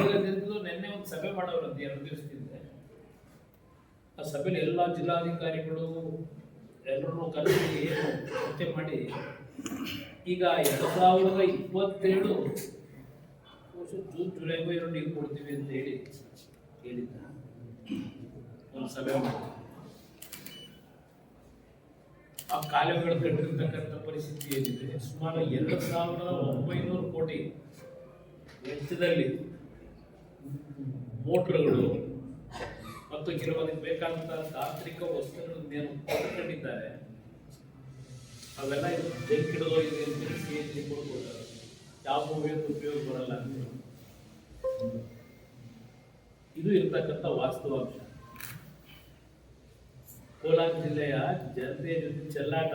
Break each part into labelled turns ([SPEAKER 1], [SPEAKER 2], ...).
[SPEAKER 1] ನಿನ್ನೆ ಒಂದು ಸಭೆ ಮಾಡೋರಂತೆ, ಎರಡು ದಿವಸದಿಂದ. ಆ ಸಭೆಯಲ್ಲಿ ಎಲ್ಲ ಜಿಲ್ಲಾಧಿಕಾರಿಗಳು ಎಲ್ಲರೂ ಏನು ಚರ್ಚೆ ಮಾಡಿ. ಈಗ ಎರಡು ಸಾವಿರದ ಇಪ್ಪತ್ತೇಳು ವರ್ಷ ಜೂನ್ ಜುಲೈಗೂ ಎರಡು ಕೊಡ್ತೀವಿ ಅಂತ ಹೇಳಿ ಹೇಳಿದ್ದ. ಒಂದು ಸಭೆ ಮಾಡಿ ಆ ಕಾಲುವೆಗಳು ಕಟ್ಟಿರ್ತಕ್ಕಂಥ ಪರಿಸ್ಥಿತಿ ಏನಿದೆ, ಸುಮಾರು ಎರಡು ಸಾವಿರದ ಒಂಬೈನೂರು ಕೋಟಿ ವೆಚ್ಚದಲ್ಲಿ ಮೋಟ್ರ್ಗಳು ಮತ್ತು ಕೆಲವೊಂದಕ್ಕೆ ಬೇಕಾದಂತಹ ತಾಂತ್ರಿಕ ವಸ್ತುಗಳನ್ನು ಏನು ಕೊಂಡ್ಕೊಂಡಿದ್ದಾರೆ ಅವೆಲ್ಲ ಇದು ಬೆಂಕಿಡೋದು ಇದೆ ಎಚ್ ಕೊಡ್ಬೋದು ಯಾವ ಉಪಯೋಗ ಉಪಯೋಗ ಬರಲ್ಲ ಅಂತ. ಇದು ಇರ್ತಕ್ಕಂಥ ವಾಸ್ತವಾಂಶ ಕೋಲಾರ ಜಿಲ್ಲೆಯ ಜನತೆಯ ಜೊತೆ ಚೆಲ್ಲಾಟ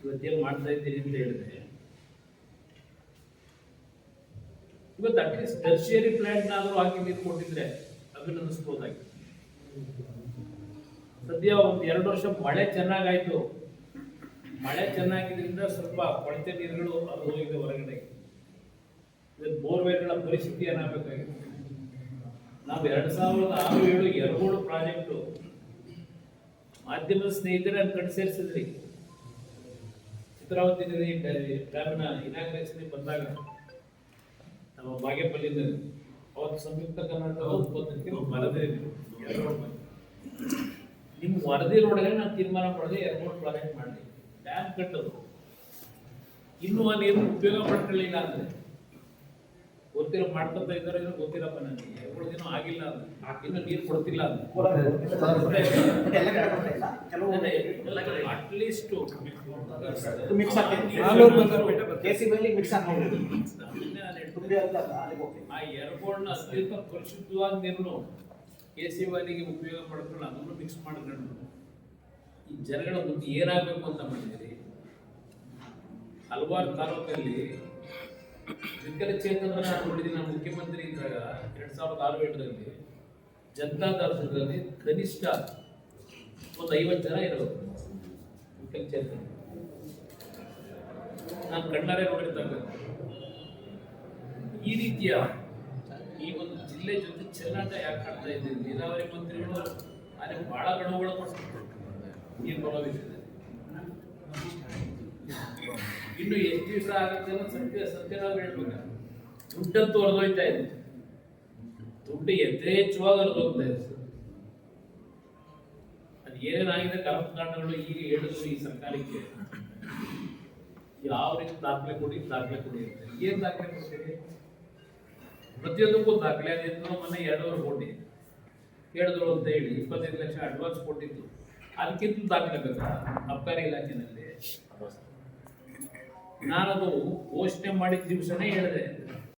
[SPEAKER 1] ಇವತ್ತೇನು ಮಾಡ್ತಾ ಇದ್ದೀನಿ ಅಂತ ಹೇಳಿದ್ರೆ ಇವತ್ತು ಅಟ್ಲೀಸ್ಟ್ ಟರ್ಷಿಯರಿ ಪ್ಲಾಂಟ್ನಾದರೂ ಹಾಕಿ ನೀರು ಕೊಟ್ಟಿದ್ರೆ ಅಭಿನಂದಿಸ್ಬೋದಾಗಿತ್ತು ಸದ್ಯ ಒಂದು ಎರಡು ವರ್ಷ ಮಳೆ ಚೆನ್ನಾಗಾಯ್ತು. ಮಳೆ ಚೆನ್ನಾಗಿದ್ದರಿಂದ ಸ್ವಲ್ಪ ಕೊಳತೆ ನೀರುಗಳು ಅದು ಹೋಗಿದೆ ಹೊರಗಡೆ ಇವತ್ತು ಬೋರ್ವೆಲ್ಗಳ ಪರಿಸ್ಥಿತಿ ಏನಾಗಬೇಕಾಗಿತ್ತು? ನಾವು ಎರಡು ಸಾವಿರದ ಆರು ಏಳು ಎರಡು ಪ್ರಾಜೆಕ್ಟು ಮಾಧ್ಯಮದ ಸ್ನೇಹಿತರೆ ಅದು ಕಡೆ ಸೇರಿಸಿದ್ರಿ. ಚಿತ್ರಾವತಿ ಡ್ಯಾಮಿನ ಇನಾಗ್ರೇಷನ್ ಬಂದಾಗ ನಮ್ಮ ಬಾಗೇಪಲ್ಲಿಂದ. ಅವತ್ತು ಸಂಯುಕ್ತ ಕರ್ನಾಟಕ ಉತ್ಪನ್ನಕ್ಕೆ ವರದಿ. ನಿಮ್ಮ ವರದಿ ನೋಡಿದ್ರೆ ನಾನು ತೀರ್ಮಾನ ಮಾಡಿದೆ ಏರ್ಪೋರ್ಟ್ ಪ್ರಾಜೆಕ್ಟ್ ಮಾಡಿ ಡ್ಯಾಮ್ ಕಟ್ಟೋದು. ಇನ್ನೂ ಆ ನೀರು ಉಪಯೋಗ ಪಡ್ಕೊಳ್ಳಿಲ್ಲ ಅಂದ್ರೆ. ಗೊತ್ತಿರೋ ಮಾಡ್ಕೊಂತ ಇದ್ದಾರೆ ಏನೋ ಗೊತ್ತಿರಪ್ಪ ನನಗೆ. ಎರಡು ದಿನ ಆಗಿಲ್ಲ ಅಂದ್ರೆ. ಇನ್ನು ನೀರು ಕೊಡ್ತಿಲ್ಲ ಅಟ್ಲೀಸ್ಟ್
[SPEAKER 2] ಮಿಕ್ಸ್ ಆಗ್ತೈತಿ
[SPEAKER 3] ನಾಲ್ನೂರು ಬಂದವ್ರು
[SPEAKER 2] ಕೆ ಸಿ ಬಿ ಮಿಕ್ಸ್ ಆಗ್ತೈತಿ ತುಂಬಿ ಅಂತ ಅಲ್ಲಿಗೆ ಹೋಗ್ತೈತಿ
[SPEAKER 1] ಆ ಎರಗೋಡ್ನ ಅತ್ಯಂತ ಪರಿಶುದ್ಧವಾದ ನೀರನ್ನು ಕೆ ಸಿ ವಾಲಿಗೆ ಉಪಯೋಗ ಮಾಡ್ಕೊಂಡು ಅದನ್ನು ಮಿಕ್ಸ್ ಮಾಡ್ಕೊಂಡು ಈ ಜನಗಳ ಮುಂದೆ ಏನಾಗಬೇಕು ಅಂತ ಮಾಡಿದ್ದೀರಿ? ಹಲವಾರು ತಾಲೂಕಲ್ಲಿ ವಿಕಲಚೇತನರನ್ನ ನಾನು ನೋಡಿದ್ದೀನಿ ನಾನು ಮುಖ್ಯಮಂತ್ರಿ ಇದ್ದಾಗ ಎರಡ್ ಸಾವಿರದ ಆರು ಏಳರಲ್ಲಿ ಜನತಾ ದರ್ಶನದಲ್ಲಿ ಕನಿಷ್ಠ ಒಂದು ಐವತ್ತು ಜನ ಇರೋದು ವಿಕಲಚೇತನ ನಾನು ಕಣ್ಣಾರೆ ನೋಡಿರ್ತಕ್ಕಂಥ ಈ ರೀತಿಯ ಈ ಒಂದು ಜಿಲ್ಲೆ ಜೊತೆ ಚೆಲ್ಲಾಟ ಯಾಕೆ ಕಾಣ್ತಾ ಇದೆ? ನೀರಾವರಿ ಮಂತ್ರಿಗಳು ಅದೇ ಬಹಳ ಗಡುವುಗಳು ಇನ್ನು ಎಷ್ಟು ದಿವಸ ಆಗುತ್ತೆ ಸತ್ಯ ಸತ್ಯ ನಾವು ಹೇಳ್ಬೇಕು. ದುಡ್ಡಂತೂ ಹೊರದೋಯ್ತಾ ಇದೆ. ದುಡ್ಡು ಯಥೇಚ್ಛವಾಗಿ ಹೊರದೋಗ್ತಾ ಇದೆ ಅದು ಏನೇನಾಗಿದೆ ಕರ್ಮಕಾಂಡಗಳು ಈಗ ಹೇಳಿದ್ರು ಈ ಸರ್ಕಾರಕ್ಕೆ? ಯಾವ ರೀತಿ ದಾಖಲೆ ಕೊಡಿ ದಾಖಲೆ ಕೊಡಿ ಅಂತ. ಏನ್ ದಾಖಲೆ ಕೊಡ್ತೀರಿ? ಪ್ರತಿಯೊಂದಕ್ಕೂ ದಾಖಲೆ ಅದೇನು ಮೊನ್ನೆ ಎರಡೂವರೆ ಕೋಟಿ ಹೇಳಿದ್ರು ಅಂತ ಹೇಳಿ, ಇಪ್ಪತ್ತೈದು ಲಕ್ಷ ಅಡ್ವಾನ್ಸ್ ಕೊಟ್ಟಿದ್ದು ಅದಕ್ಕಿಂತ ದಾಖಲೆ ಬೇಕಾ? ಅಬಕಾರಿ ಇಲಾಖೆನಲ್ಲಿ. ನಾನದು ಘೋಷಣೆ ಮಾಡಿದ ದಿವಸನೇ ಹೇಳಿದೆ.